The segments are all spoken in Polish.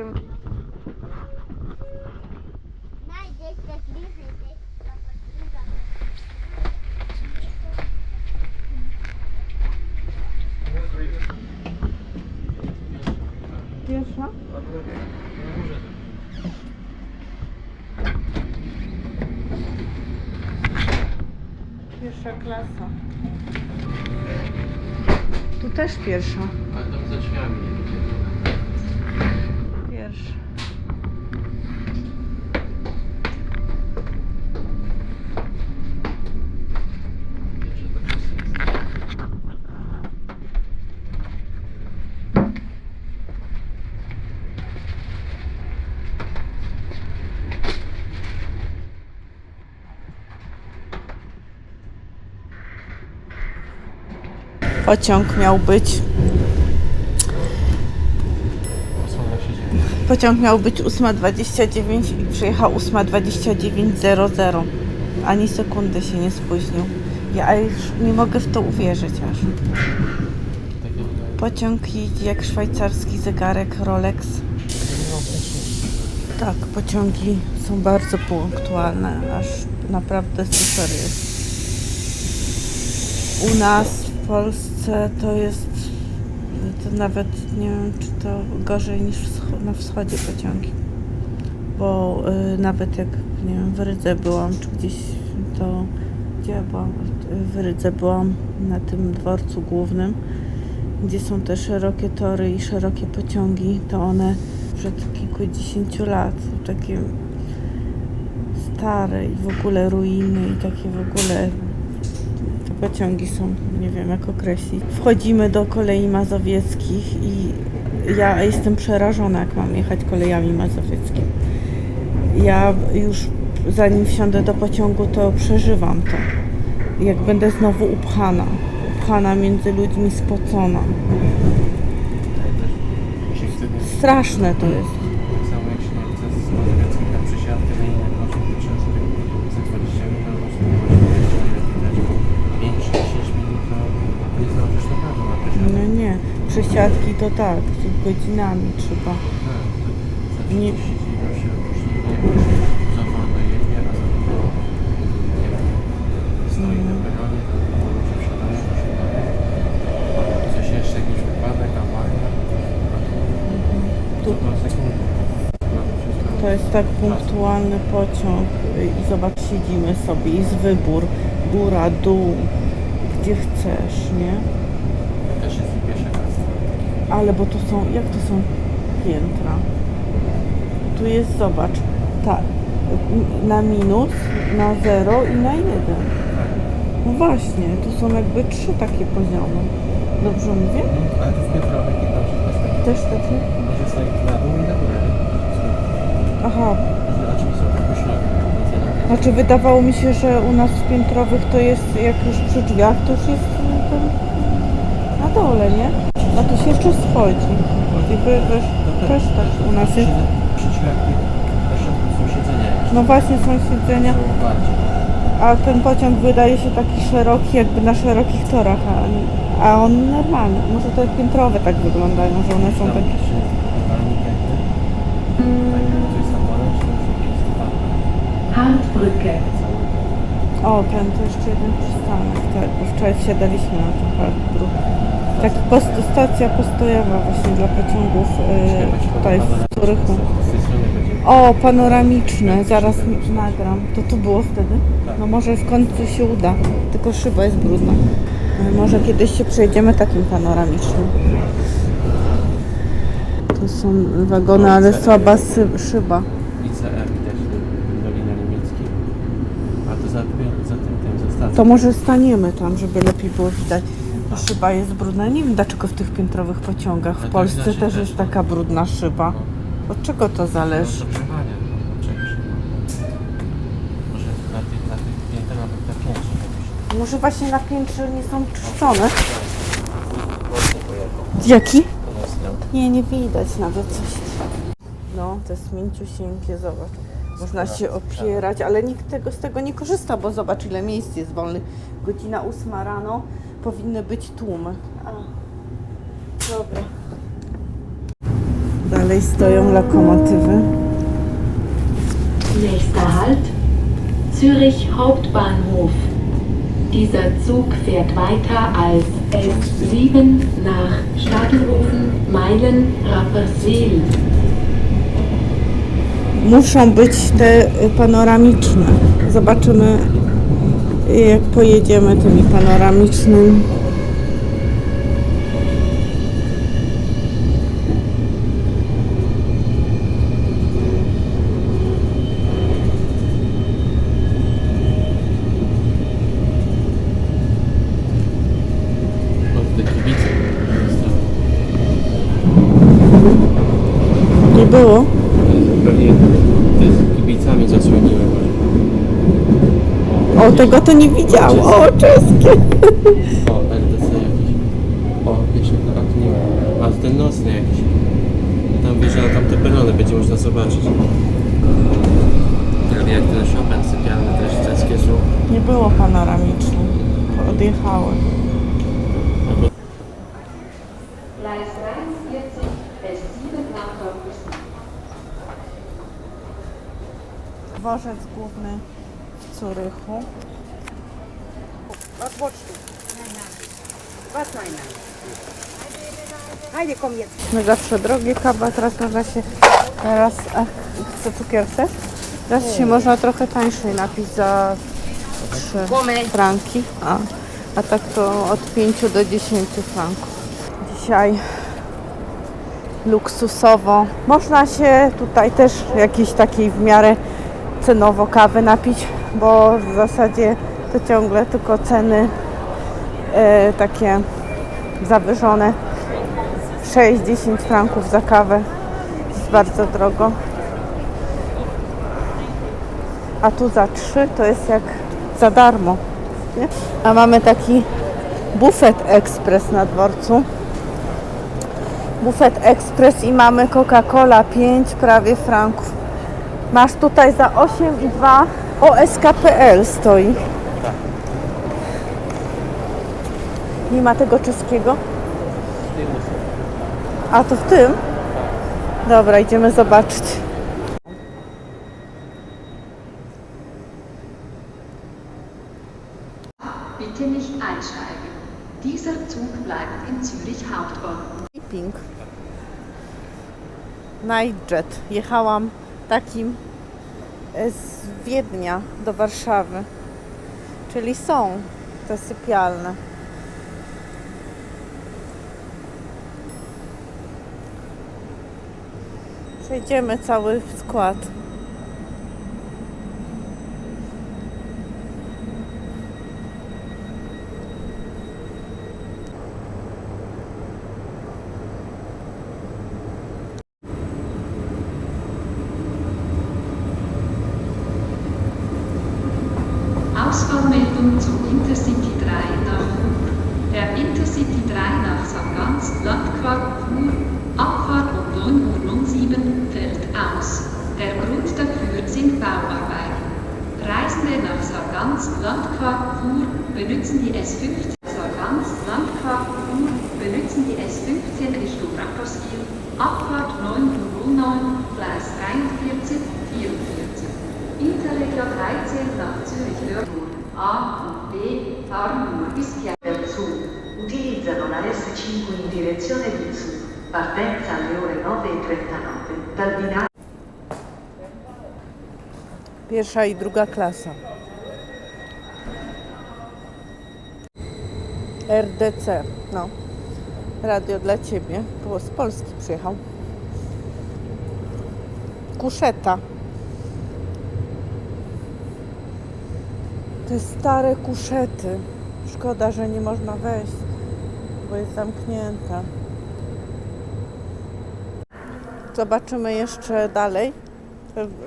Ty. Pierwsza? Pierwsza klasa. Tu też pierwsza. Ale tam za drzwiami nie lubię. Pierwsza. Pierwsze to klasy. Pociąg miał być. Pociąg miał być 8.29 i przyjechał 8.29.00. Ani sekundy się nie spóźnił. Ja już nie mogę w to uwierzyć aż. Pociąg jeździ jak szwajcarski zegarek Rolex. Tak, pociągi są bardzo punktualne, aż naprawdę super jest. U nas w Polsce to jest to nawet nie wiem, czy to gorzej niż na wschodzie pociągi. Bo y, nawet jak nie wiem, w Rydze byłam, czy gdzieś to gdzie ja byłam? W Rydze byłam na tym dworcu głównym gdzie są te szerokie tory i szerokie pociągi, to one przed kilkudziesięciu lat takie stare i w ogóle ruiny i takie w ogóle pociągi są, nie wiem jak określić. Wchodzimy do kolei mazowieckich i ja jestem przerażona, jak mam jechać kolejami mazowieckimi. Ja już zanim wsiądę do pociągu, to przeżywam to. Jak będę znowu upchana, upchana między ludźmi, spocona. Straszne to jest. tak samo jak się nie chce z Mazowieckim na przysiadkę na inny pociąg, to trzeba sobie za 20 minut po prostu nie możesz dać 5-10 minut, to nie zdążysz na pewno na przysiadkę. No nie, przesiadki to tak, z godzinami trzeba. Tak, to Nie. nie siedzi, to się później nie wiem, za wolno jedzie, a za dużo nie wiem, stoi na peronie, to ludzie wsiadają, wsiadają. Coś jeszcze, jakiś wypadek, awaria, a Tu to sekundy. Mamy wszystko. to jest tak punktualny pociąg i zobacz, siedzimy sobie, jest wybór, góra, dół, gdzie chcesz, nie? Też jest i pierwsza klasa. Ale bo to są, jak to są piętra? Tu jest, zobacz, tak, na minus, na zero i na jeden. No właśnie, tu są jakby trzy takie poziomy. Dobrze mówię? No, ale to jest taki, Też takie? może stoi na dół i na górę. Aha, Znaczy są tak. Znaczy wydawało mi się, że u nas w piętrowych to jest jak już przy drzwiach, to już jest na dole, nie? A tu się jeszcze schodzi. I wy, wiesz, też tak u nas jest. Przy drzwiach tych na środku są siedzenia jeszcze. No właśnie są siedzenia, Są bardziej. a ten pociąg wydaje się taki szeroki, jakby na szerokich torach, a, a on normalny. Może te piętrowe tak wyglądają, że one są takie. Tak, to. Handbrücke. O, ten to jeszcze jeden przystanek, tak, wczoraj wsiadaliśmy na ten Hartbruk. Taki post, stacja postojowa właśnie dla pociągów yy, tutaj w Turychu. O, panoramiczne, zaraz nagram. To tu było wtedy? No może w końcu się uda, tylko szyba jest brudna. Ale Może kiedyś się przejdziemy takim panoramicznym. To są wagony, ale słaba szyba. ICR widać Dolina Niemiecki. A to za, za tym, tym, za stacją. To może staniemy tam, żeby lepiej było widać. Ta szyba jest brudna. Nie wiem dlaczego w tych piętrowych pociągach w Ale to Polsce też też, jest no. taka brudna szyba. Od czego to zależy? Grzewania, no, czegoś. no. Może na tych, na tych piętrach, na piętrze. Może właśnie na piętrze nie są czyszczone. Pojechał. Jaki? To nas miał. Nie, nie widać nawet coś. No, to jest mięciusieńkie, zobacz. Można się opierać, ale nikt tego, z tego nie korzysta, bo zobacz ile miejsc jest wolnych. Godzina ósma rano, powinny być tłumy. A, dobra. Dalej stoją lokomotywy. Nächster Halt Zürich Hauptbahnhof. Dieser Zug fährt weiter als S7 nach Stadelhofen, Meilen, Rapperswil. Muszą być te y, panoramiczne. Zobaczymy, jak pojedziemy tymi panoramicznymi. Od te kibice. Nie było? Pewnie te z kibicami zasłoniły może. O, tego to nie widziałam. O, czeskie. O, LDC jakiś. O, jeszcze a tu nie ma. A ten nocny jakiś. Tam wiesz, na tamte pelony będzie można zobaczyć. Ale jak ten Chopin sypialny też czeskie są. Nie było panoramiczne. Odjechały. Albo Gleis 43, S7 nach Rapperswil. Dworzec główny w Curychu. Was wolltest du? Was nein. Heidi, komm jetzt. My zawsze drogie kawa, teraz można się teraz ach, chcę cukier chcesz? Teraz się można trochę tańszej napić za 3 franki, a, a tak to od 5 do 10 franków. Dzisiaj luksusowo. Można się tutaj też jakiejś takiej w miarę cenowo kawy napić, bo w zasadzie to ciągle tylko ceny e, takie zawyżone 6-10 franków za kawę jest bardzo drogo. A tu za 3 to jest jak za darmo. Nie? A mamy taki bufet ekspres na dworcu. Bufet ekspres i mamy Coca-Cola 5 prawie franków. Masz tutaj za 8,2 OSKPL stoi. Nie ma tego czeskiego? A to w tym? Dobra, idziemy zobaczyć. Bitte nicht einsteigen. Dieser Zug bleibt in Zürich Hauptbahnhof. Pink. Nightjet. Jechałam takim e, z Wiednia do Warszawy. Czyli są te sypialne. Przejdziemy cały skład. Intercity 3 nach. Der Intercity 3 nach St. Ganz, Landquart, Chur, Abfahrt um 9.07 Uhr fällt aus. Der Grund dafür sind Bauarbeiten. Reisende nach Sargans, Landquart, Chur benutzen die S15. Partenza alle ore 9.39 dal binario Pierwsza i druga klasa. RDC, no. Radio dla Ciebie. Było z Polski przyjechał. Kuszeta. Te stare kuszety. Szkoda, że nie można wejść, bo jest zamknięta. Zobaczymy jeszcze dalej.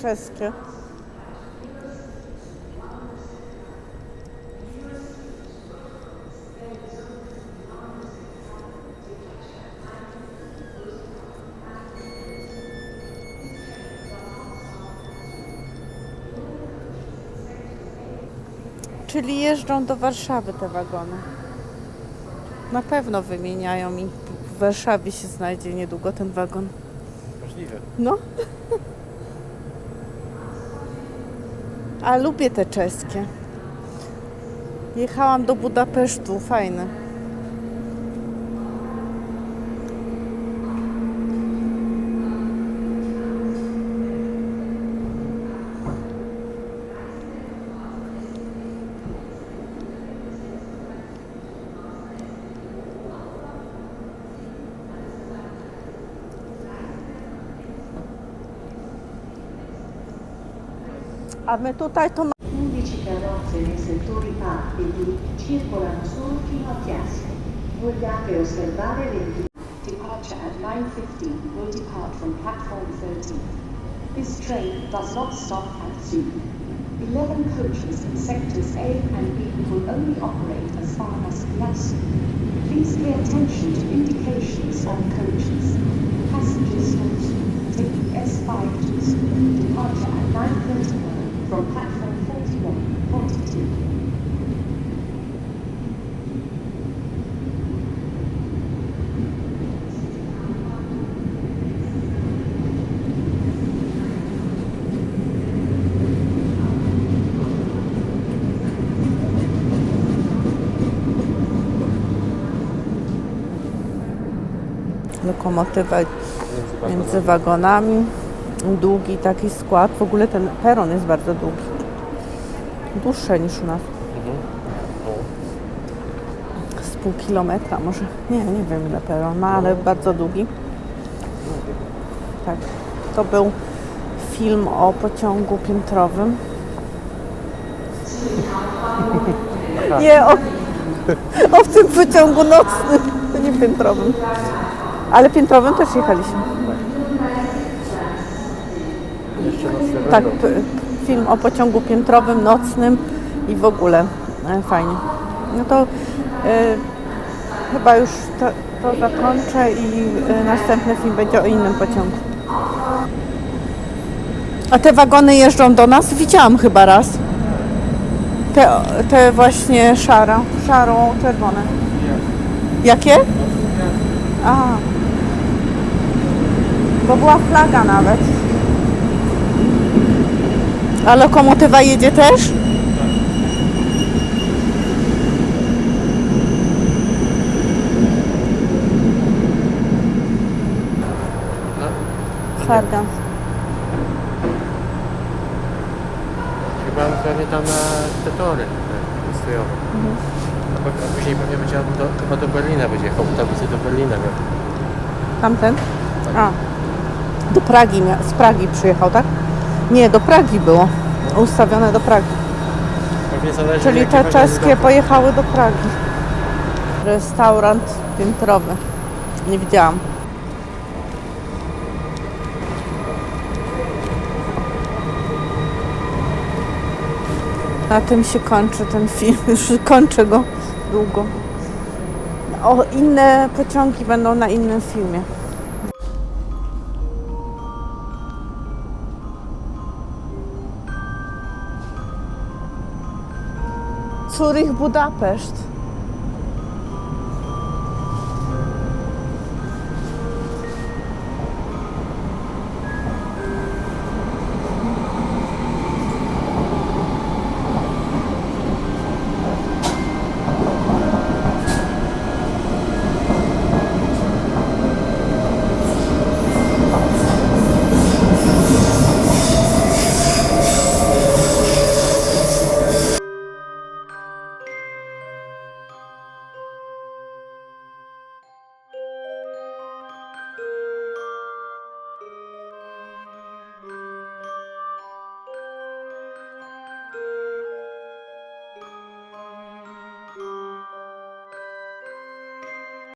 Czeskie. Czyli jeżdżą do Warszawy te wagony. Na pewno wymieniają i w Warszawie się znajdzie niedługo ten wagon. No. A lubię te czeskie. Jechałam do Budapesztu, fajne. A tutaj to 11 carrozze nei settori circolano solo fino a. Vogliate osservare le. Departure at 9.15 will depart from platform 13. This train does not stop at Zug. 11 coaches in sectors A and B will only operate as far as Piazza. Please pay attention to indications on coaches. Passengers also taking S5 to. Departure at 9.31 from platform 41, 42. lokomotywa między wagonami. Długi taki skład. W ogóle ten peron jest bardzo długi. Dłuższy niż u nas. Mhm. Z pół kilometra może. Nie, nie wiem ile peron ma, ale bardzo długi. Tak. To był film o pociągu piętrowym. Nie, o, o tym pociągu nocnym, to nie piętrowym. Ale piętrowym też jechaliśmy. Jeszcze nocne Tak, film o pociągu piętrowym, nocnym i w ogóle e, fajnie. No to e, chyba już to, to zakończę i e, następny film będzie o innym pociągu. A te wagony jeżdżą do nas? Widziałam chyba raz. Te, te właśnie szara, szaro-czerwone. Jakie? A. Bo była flaga nawet. A lokomotywa jedzie też? Sarga. chyba pewnie tam na te tory te. A po- a później pewnie będzie do, chyba do Berlina będzie jechał, autobusy do Berlina. Tamten? A. Do Pragi, mia- z Pragi przyjechał, tak? Nie, do Pragi było. Ustawione do Pragi. Pewnie zależy Czyli te czeskie będą. pojechały do Pragi. Restaurant piętrowy. Nie widziałam. Na tym się kończy ten film. Już kończę go długo. O, inne pociągi będą na innym filmie. Zurich, Budapeszt.